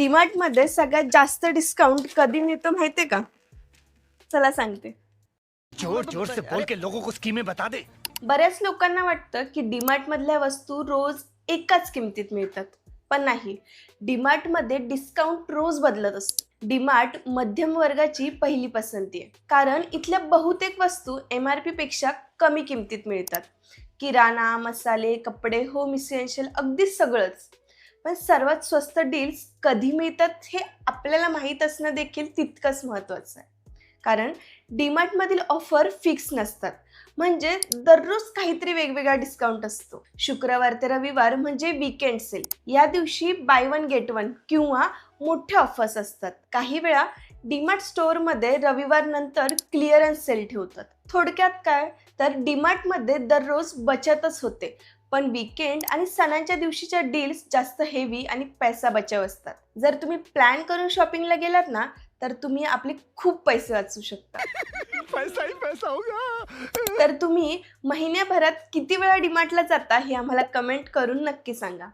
डीमार्टमध्ये सगळ्यात जास्त डिस्काउंट कधी मिळतो माहितीये का? चला सांगते. जोर जोर से बोल के लोगों को स्कीमें बता दे. बऱ्याच लोकांना वाटतं की डीमार्ट मधल्या वस्तू रोज एकाच किमतीत मिळतात पण नाही. डीमार्टमध्ये डिस्काउंट रोज बदलत असतो. डीमार्ट मध्यम वर्गाची पहिली पसंती आहे. कारण इथल्या बहुतेक वस्तू एम आर पी पेक्षा कमी किमतीत मिळतात. किराणा मसाले कपडे होम इसेन्शियल अगदी सगळंच. पण सर्वात स्वस्त डील्स कधी मिळतात हे आपल्याला माहीत असणं देखील तितकंच महत्त्वाचं आहे. कारण डीमार्टमधील ऑफर फिक्स नसतात. म्हणजे दररोज काहीतरी वेगवेगळा डिस्काउंट असतो. शुक्रवार ते रविवार म्हणजे वीकेंड सेल या दिवशी बाय वन गेट वन किंवा मोठ्या ऑफर्स असतात. काही वेळा डीमार्ट स्टोअरमध्ये रविवार नंतर क्लिअरन्स सेल ठेवतात. थोडक्यात काय? तर डीमार्टमध्ये दररोज बचतच होते. पण वीकेंड आणि सणांच्या दिवशीच्या डील्स जास्त हेवी आणि पैसा बचाव असतात. जर तुम्ही प्लॅन करून शॉपिंगला गेलात ना तर तुम्ही आपले खूप पैसे वाचू शकता. पैसा ही पैसा होगा तर तुम्ही महिन्याभरात किती वेळा डिमार्टला जाता हे आम्हाला कमेंट करून नक्की सांगा.